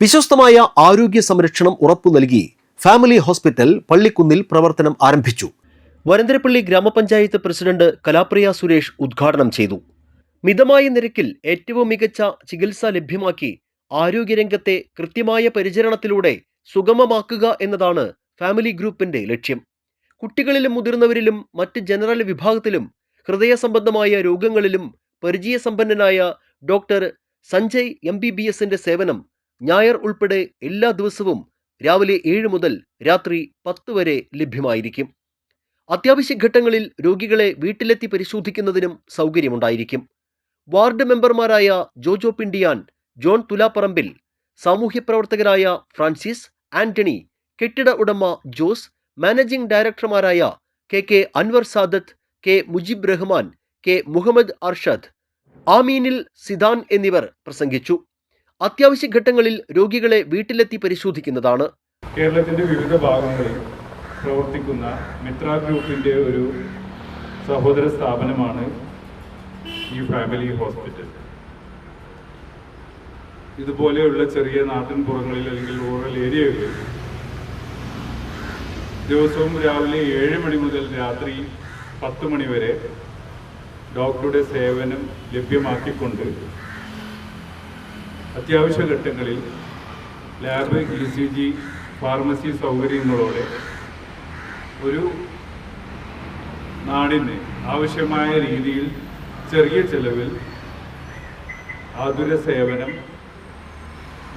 വിശ്വസ്തമായ ആരോഗ്യ സംരക്ഷണം ഉറപ്പു നൽകി ഫാമിലി ഹോസ്പിറ്റൽ പള്ളിക്കുന്നിൽ പ്രവർത്തനം ആരംഭിച്ചു. വരന്തരപ്പള്ളി ഗ്രാമപഞ്ചായത്ത് പ്രസിഡന്റ് കലാപ്രിയ സുരേഷ് ഉദ്ഘാടനം ചെയ്തു. മിതമായ നിരക്കിൽ ഏറ്റവും മികച്ച ചികിത്സ ലഭ്യമാക്കി ആരോഗ്യരംഗത്തെ കൃത്യമായ പരിചരണത്തിലൂടെ സുഗമമാക്കുക എന്നതാണ് ഫാമിലി ഗ്രൂപ്പിന്റെ ലക്ഷ്യം. കുട്ടികളിലും മുതിർന്നവരിലും മറ്റ് ജനറൽ വിഭാഗത്തിലും ഹൃദയ സംബന്ധമായ രോഗങ്ങളിലും പരിചയസമ്പന്നനായ doctor Sanjay M B B എസിന്റെ സേവനം ഞായർ ഉൾപ്പെടെ എല്ലാ ദിവസവും രാവിലെ ഏഴ് മുതൽ രാത്രി പത്ത് വരെ ലഭ്യമായിരിക്കും. അത്യാവശ്യ ഘട്ടങ്ങളിൽ രോഗികളെ വീട്ടിലെത്തി പരിശോധിക്കുന്നതിനും സൗകര്യമുണ്ടായിരിക്കും. വാർഡ് മെമ്പർമാരായ ജോജോ പിണ്ടിയാൻ ജോൺ തുലാപ്പറമ്പിൽ സാമൂഹ്യ പ്രവർത്തകരായ ഫ്രാൻസിസ് ആന്റണി കെട്ടിട ഉടമ Jose managing ഡയറക്ടർമാരായ K K Anvar Sadath K Mujib Rahman K Muhammad Arshad ആമീനിൽ Sidan എന്നിവർ പ്രസംഗിച്ചു. അത്യാവശ്യ ഘട്ടങ്ങളിൽ രോഗികളെ വീട്ടിലെത്തി പരിശോധിക്കുന്നതാണ്. കേരളത്തിന്റെ വിവിധ ഭാഗങ്ങളിൽ പ്രവർത്തിക്കുന്ന മിത്ര ഗ്രൂപ്പിന്റെ ഒരു സഹോദര സ്ഥാപനമാണ് ഈ ഫാമിലി ഹോസ്പിറ്റൽ. ഇതുപോലെയുള്ള ചെറിയ നാട്ടിൻപുറങ്ങളിൽ അല്ലെങ്കിൽ റൂറൽ ഏരിയകളിൽ ദിവസവും രാവിലെ ഏഴ് മണി മുതൽ രാത്രി പത്ത് മണി വരെ ഡോക്ടറുടെ സേവനം ലഭ്യമാക്കിക്കൊണ്ട് അത്യാവശ്യ ഘട്ടങ്ങളിൽ lab E C G pharmacy സൗകര്യങ്ങളോടെ ഒരു നാടിന് ആവശ്യമായ രീതിയിൽ ചെറിയ ചെലവിൽ ആതുര സേവനം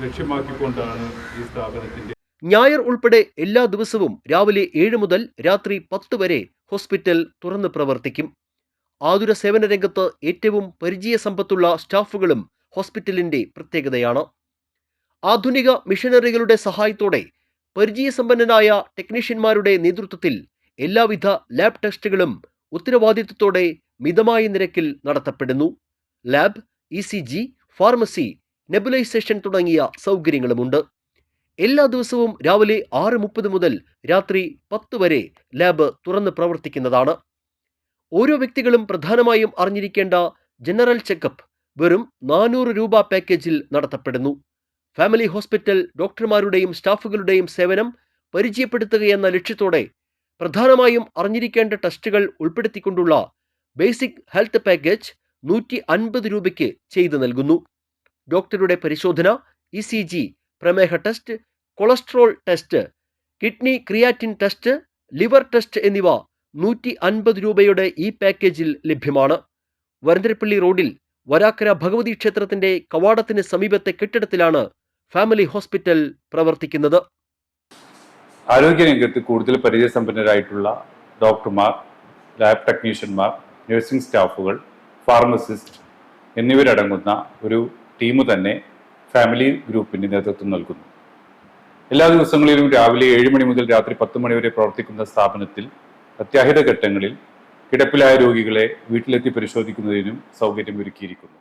ലക്ഷ്യമാക്കിക്കൊണ്ടാണ് ഈ സ്ഥാപനത്തിന്റെ ഞായർ ഉൾപ്പെടെ എല്ലാ ദിവസവും രാവിലെ ഏഴ് മുതൽ രാത്രി പത്ത് വരെ ഹോസ്പിറ്റൽ തുറന്ന് പ്രവർത്തിക്കും. ആതുര സേവന രംഗത്ത് ഏറ്റവും പരിചയ സമ്പത്തുള്ള സ്റ്റാഫുകളും ഹോസ്പിറ്റലിന്റെ പ്രത്യേകതയാണ്. ആധുനിക മിഷനറികളുടെ സഹായത്തോടെ പരിചയസമ്പന്നനായ ടെക്നീഷ്യന്മാരുടെ നേതൃത്വത്തിൽ എല്ലാവിധ ലാബ് ടെസ്റ്റുകളും ഉത്തരവാദിത്വത്തോടെ മിതമായ നിരക്കിൽ നടത്തപ്പെടുന്നു. Lab E C G pharmacy nebulisation തുടങ്ങിയ സൗകര്യങ്ങളുമുണ്ട്. എല്ലാ ദിവസവും രാവിലെ ആറ് മുപ്പത് മുതൽ രാത്രി പത്ത് വരെ ലാബ് തുറന്ന് പ്രവർത്തിക്കുന്നതാണ്. ഓരോ വ്യക്തികളും പ്രധാനമായും അറിഞ്ഞിരിക്കേണ്ട ജനറൽ ചെക്കപ്പ് വെറും നാനൂറ് രൂപ പാക്കേജിൽ നടത്തപ്പെടുന്നു. ഫാമിലി ഹോസ്പിറ്റൽ ഡോക്ടർമാരുടെയും സ്റ്റാഫുകളുടെയും സേവനം പരിചയപ്പെടുത്തുകയെന്ന ലക്ഷ്യത്തോടെ പ്രധാനമായും അറിഞ്ഞിരിക്കേണ്ട ടെസ്റ്റുകൾ ഉൾപ്പെടുത്തിക്കൊണ്ടുള്ള ബേസിക് ഹെൽത്ത് പാക്കേജ് നൂറ്റി അൻപത് രൂപയ്ക്ക് ചെയ്തു നൽകുന്നു. ഡോക്ടറുടെ പരിശോധന ഇ സി ജി പ്രമേഹ test cholesterol test kidney creatinine test liver test എന്നിവ നൂറ്റി അൻപത് രൂപയുടെ ഈ പാക്കേജിൽ ലഭ്യമാണ്. വരന്തരപ്പള്ളി റോഡിൽ വരാക്കര ഭഗവതി ക്ഷേത്രത്തിന്റെ കവാടത്തിന് സമീപത്തെ കെട്ടിടത്തിലാണ് ഫാമിലി ഹോസ്പിറ്റൽ പ്രവർത്തിക്കുന്നത്. ആരോഗ്യരംഗത്ത് കൂടുതൽ പരിചയസമ്പന്നരായിട്ടുള്ള ഡോക്ടർമാർ ലാബ് ടെക്നീഷ്യന്മാർ നഴ്സിംഗ് സ്റ്റാഫുകൾ ഫാർമസിസ്റ്റ് എന്നിവരടങ്ങുന്ന ഒരു ടീം തന്നെ ഫാമിലി ഗ്രൂപ്പിന്റെ നേതൃത്വം നൽകുന്നു. എല്ലാ ദിവസങ്ങളിലും രാവിലെ ഏഴ് മണി മുതൽ രാത്രി പത്ത് മണി വരെ പ്രവർത്തിക്കുന്ന സ്ഥാപനത്തിൽ അത്യാഹിത ഘട്ടങ്ങളിൽ കിടപ്പിലായ രോഗികളെ വീട്ടിലെത്തി പരിശോധിക്കുന്നതിനും സൗകര്യമൊരുക്കിയിരിക്കുന്നു.